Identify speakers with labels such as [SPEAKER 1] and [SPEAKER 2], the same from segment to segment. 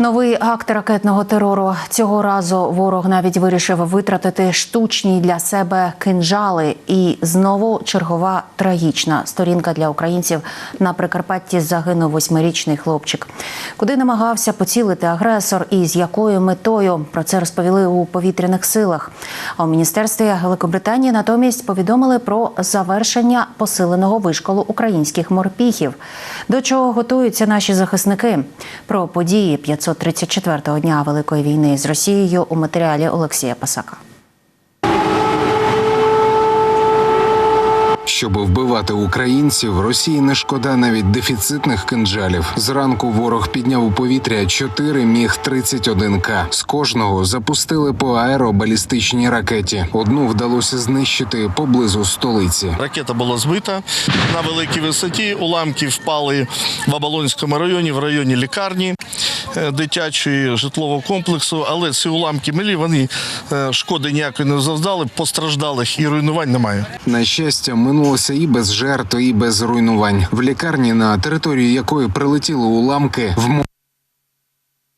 [SPEAKER 1] Новий акт ракетного терору цього разу ворог навіть вирішив витратити штучні для себе кинжали. І знову чергова трагічна сторінка для українців на Прикарпатті загинув восьмирічний хлопчик. Куди намагався поцілити агресор і з якою метою про це розповіли у повітряних силах. А у міністерстві Великобританії натомість повідомили про завершення посиленого вишколу українських морпіхів. До чого готуються наші захисники? Про події 534-го дня Великої війни з Росією у матеріалі Олексія Пасака.
[SPEAKER 2] Щоб вбивати українців, Росії не шкода навіть дефіцитних кинджалів. Зранку ворог підняв у повітря 4 міг 31 к З кожного запустили по аеробалістичній ракеті. Одну вдалося знищити поблизу столиці.
[SPEAKER 3] Ракета була збита на великій висоті. Уламки впали в Оболонському районі, в районі лікарні дитячої житлового комплексу. Але ці уламки милі вони е, шкоди ніякої не завдали, постраждалих і руйнувань немає.
[SPEAKER 2] На щастя, минулося і без жертв, і без руйнувань. В лікарні, на територію якої прилетіли уламки, в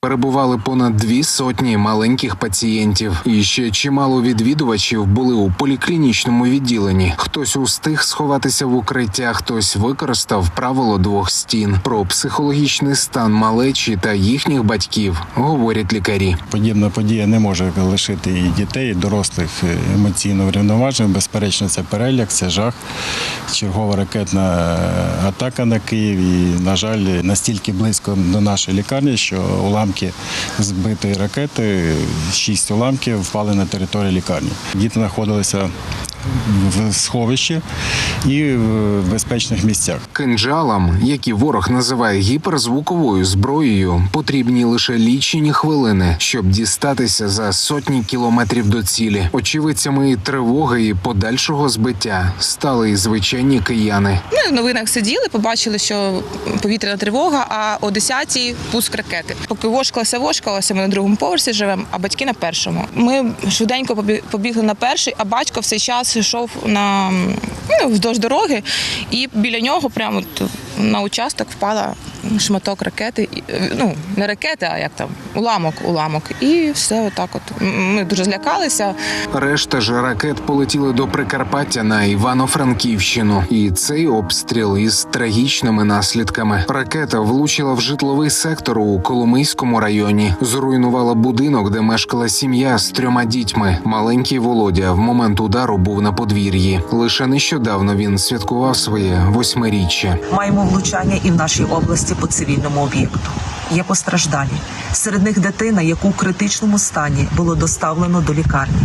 [SPEAKER 2] Перебували понад дві сотні маленьких пацієнтів, і ще чимало відвідувачів були у поліклінічному відділенні. Хтось устиг сховатися в укриття, хтось використав правило двох стін. Про психологічний стан малечі та їхніх батьків говорять лікарі.
[SPEAKER 4] Подібна подія не може лишити і дітей, і дорослих емоційно врівноваженим. Безперечно, це переляк, це жах. Чергова ракетна е, атака на Київ. І, на жаль, настільки близько до нашої лікарні, що уламки збитої ракети, шість уламків впали на територію лікарні. Діти знаходилися в сховищі і в безпечних місцях.
[SPEAKER 2] Кинджалам, які ворог називає гіперзвуковою зброєю, потрібні лише лічені хвилини, щоб дістатися за сотні кілометрів до цілі. Очевидцями тривоги і подальшого збиття стали і звичайні кияни.
[SPEAKER 5] Ми в новинах сиділи, побачили, що повітряна тривога, а о 10-й пуск ракети. Поки вошкалася, вошкалася, ми на другому поверсі живемо, а батьки на першому. Ми швиденько побі- побігли на перший, а батько в цей час йшов на ну, вздовж дороги, і біля нього прямо на участок впала шматок ракети. Ну, не ракети, а як там, уламок, уламок. І все отак от. Ми дуже злякалися.
[SPEAKER 2] Решта ж ракет полетіли до Прикарпаття на Івано-Франківщину, і цей обстріл із трагічними наслідками. Ракета влучила в житловий сектор у Коломийському районі, зруйнувала будинок, де мешкала сім'я з трьома дітьми. Маленький Володя в момент удару був на подвір'ї. Лише нещодавно він святкував своє восьмиріччя.
[SPEAKER 6] Маємо влучання і в нашій області по цивільному об'єкту. Є постраждалі. Серед них дитина, яку в критичному стані було доставлено до лікарні.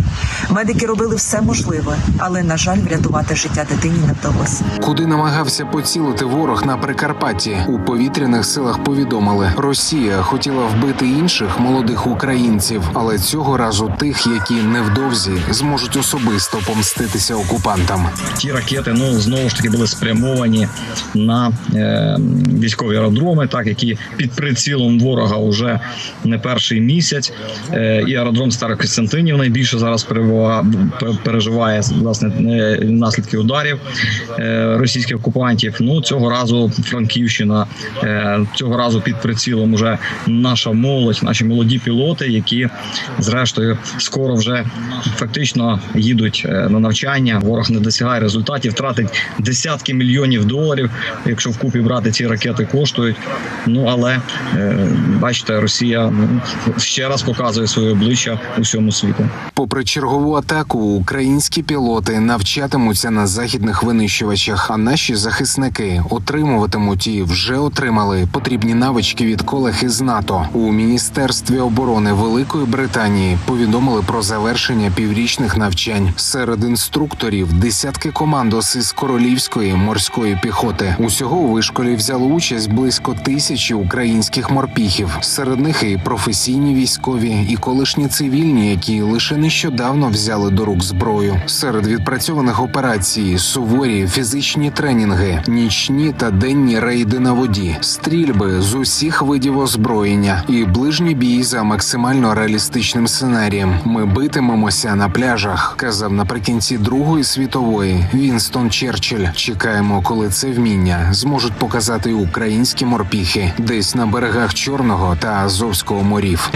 [SPEAKER 6] Медики робили все можливе, але на жаль, врятувати життя дитині не вдалося.
[SPEAKER 2] Куди намагався поцілити ворог на Прикарпатті? У повітряних силах повідомили, Росія хотіла вбити інших молодих українців, але цього разу тих, які невдовзі зможуть особисто помститися окупантам.
[SPEAKER 7] ті ракети ну знову ж таки були спрямовані на е, військові аеродроми, так які під прицілом ворога вже не перший місяць. Е, і аеродром Старокостянтинів найбільше зараз перебува- пе- переживає власне е, наслідки ударів е, російських окупантів. Ну цього разу Франківщина, е, цього разу під прицілом уже наша молодь, наші молоді пілоти, які зрештою скоро вже фактично їдуть на навчання. Ворог не досягає результатів, тратить десятки мільйонів доларів. Якщо вкупі брати ці ракети коштують. Ну але бачите, Росія ну, ще раз показує своє обличчя усьому світу.
[SPEAKER 2] Попри чергову атаку, українські пілоти навчатимуться на західних винищувачах, а наші захисники отримуватимуть і вже отримали потрібні навички від колег із НАТО. У міністерстві оборони Великої Британії повідомили про завершення піврічних навчань. Серед інструкторів десятки командос із королівської морської піхоти. Усього у вишколі взяли участь близько тисячі українських морпіхів. Серед них і професійні військові, і колишні цивільні, які лише нещодавно взяли до рук зброю. Серед відпрацьованих операцій суворі фізичні тренінги, нічні та денні рейди на воді, стрільби з усіх видів озброєння і ближній бій за максимально реалістичним сценарієм. Ми битимемося на пляжах, казав наприкінці Другої світової Вінстон Черчилль. Чекаємо, коли це вміння зможуть показати українські морпіхи десь на берегах Чорного та Азовського морів.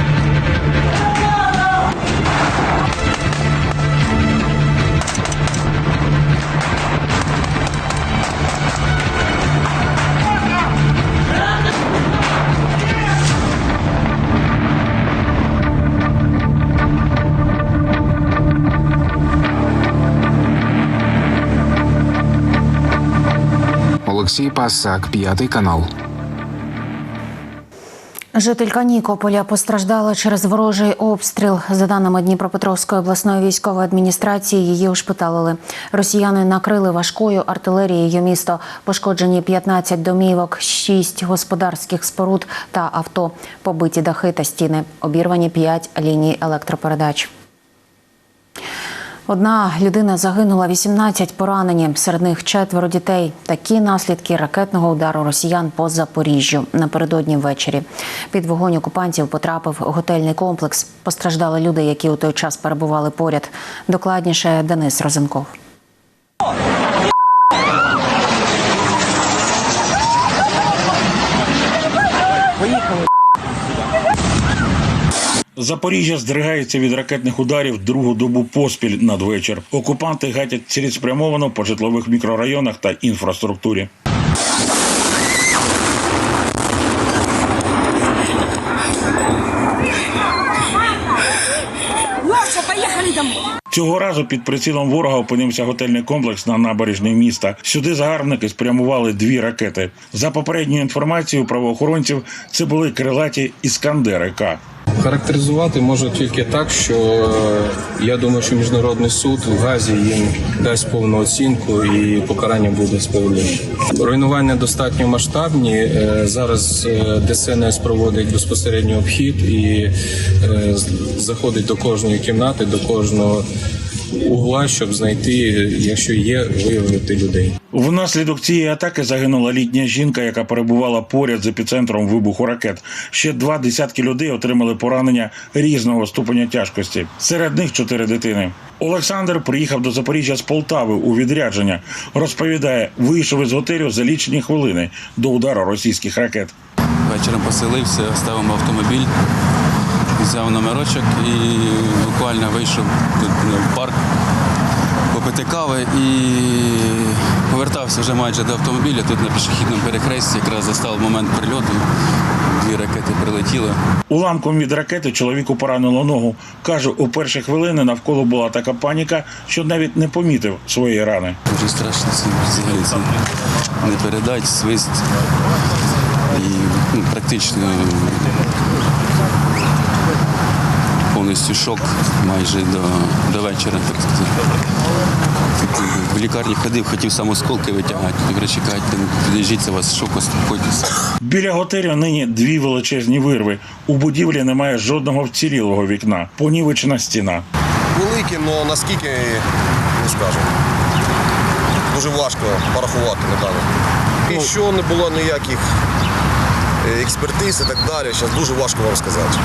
[SPEAKER 2] Олексій Пасак, п'ятий канал.
[SPEAKER 1] Жителька Нікополя постраждала через ворожий обстріл. За даними Дніпропетровської обласної військової адміністрації, її ушпиталили. Росіяни накрили важкою артилерією місто. Пошкоджені 15 домівок, 6 господарських споруд та авто. Побиті дахи та стіни. Обірвані 5 ліній електропередач. Одна людина загинула, 18 поранені. Серед них четверо дітей. Такі наслідки ракетного удару росіян по Запоріжжю напередодні ввечері. Під вогонь окупантів потрапив готельний комплекс. Постраждали люди, які у той час перебували поряд. Докладніше Денис Розенков.
[SPEAKER 8] Запоріжжя здригається від ракетних ударів другу добу поспіль надвечір. Окупанти гатять цілеспрямовано по житлових мікрорайонах та інфраструктурі. Цього разу під прицілом ворога опинився готельний комплекс на набережній міста. Сюди загарбники спрямували дві ракети. За попередньою інформацією правоохоронців, це були крилаті іскандери К.
[SPEAKER 9] Характеризувати можу тільки так, що е, я думаю, що міжнародний суд в Газі їм дасть повну оцінку і покарання буде справедливе. Руйнування достатньо масштабні. Е, Зараз е, ДСНС проводить безпосередньо обхід і заходить до кожної кімнати, до кожного угла, щоб знайти, якщо є, виявити людей.
[SPEAKER 8] Внаслідок цієї атаки загинула літня жінка, яка перебувала поряд з епіцентром вибуху ракет. Ще два десятки людей отримали поранення різного ступеня тяжкості. Серед них чотири дитини. Олександр приїхав до Запоріжжя з Полтави у відрядження. Розповідає, вийшов із готелю за лічені хвилини до удару російських ракет.
[SPEAKER 10] Вечором поселився, ставимо автомобіль, взяв номерочок і буквально вийшов тут ну, в парк попити кави і повертався вже майже до автомобіля. Тут на пішохідному перехресті якраз застав момент прильоту. Дві ракети прилетіли.
[SPEAKER 8] Уламком від ракети чоловіку поранило ногу. Каже, у перші хвилини навколо була така паніка, що навіть не помітив своєї рани.
[SPEAKER 10] Дуже страшно це не передать, свист. І ну, практично повністю шок майже до, до вечора, так сказати. В лікарні ходив, хотів сам осколки витягати. Чекайте, підійдіть, у вас шок, успокойтесь.
[SPEAKER 8] Біля готелю нині дві величезні вирви. У будівлі немає жодного вцілілого вікна. Понівечена стіна.
[SPEAKER 11] великі, але наскільки не скажу. Дуже важко порахувати на. І що не було ніяких е, експертиз і так далі. Зараз дуже важко вам сказати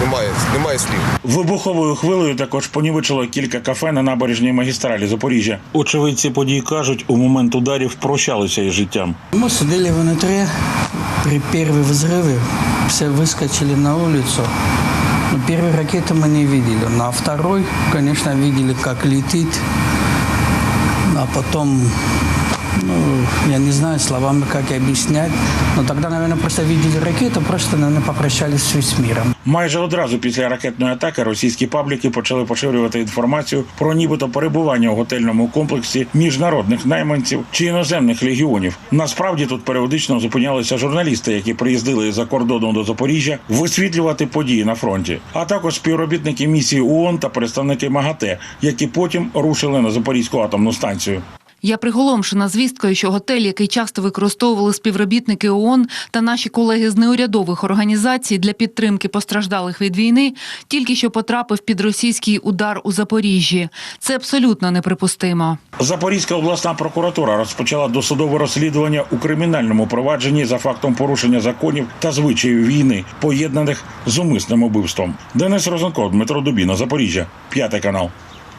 [SPEAKER 11] Немає, немає слів.
[SPEAKER 8] Вибуховою хвилею також понівечило кілька кафе на набережній магістралі Запоріжжя. Очевидці подій кажуть, у момент ударів прощалися із життям.
[SPEAKER 12] Мы сидели внутри, при первые взрывы все выскочили на улицу. Но первой ракеты мы не видели. На второй, конечно, видели, как летит. А потом, ну, я не знаю словами, как объяснять. Но тогда, наверное, просто видели ракету, просто, наверное, попрощались с миром.
[SPEAKER 8] Майже одразу після ракетної атаки російські пабліки почали поширювати інформацію про нібито перебування у готельному комплексі міжнародних найманців чи іноземних легіонів. Насправді тут періодично зупинялися журналісти, які приїздили із-за кордону до Запоріжжя висвітлювати події на фронті, а також співробітники місії ООН та представники МАГАТЕ, які потім рушили на Запорізьку атомну станцію.
[SPEAKER 13] Я приголомшена звісткою, що готель, який часто використовували співробітники ООН та наші колеги з неурядових організацій для підтримки постраждалих від війни, тільки що потрапив під російський удар у Запоріжжі. Це абсолютно неприпустимо.
[SPEAKER 8] Запорізька обласна прокуратура розпочала досудове розслідування у кримінальному провадженні за фактом порушення законів та звичаїв війни, поєднаних з умисним убивством. Денис Розенков, Дмитро Дубіна, Запоріжжя, п'ятий канал.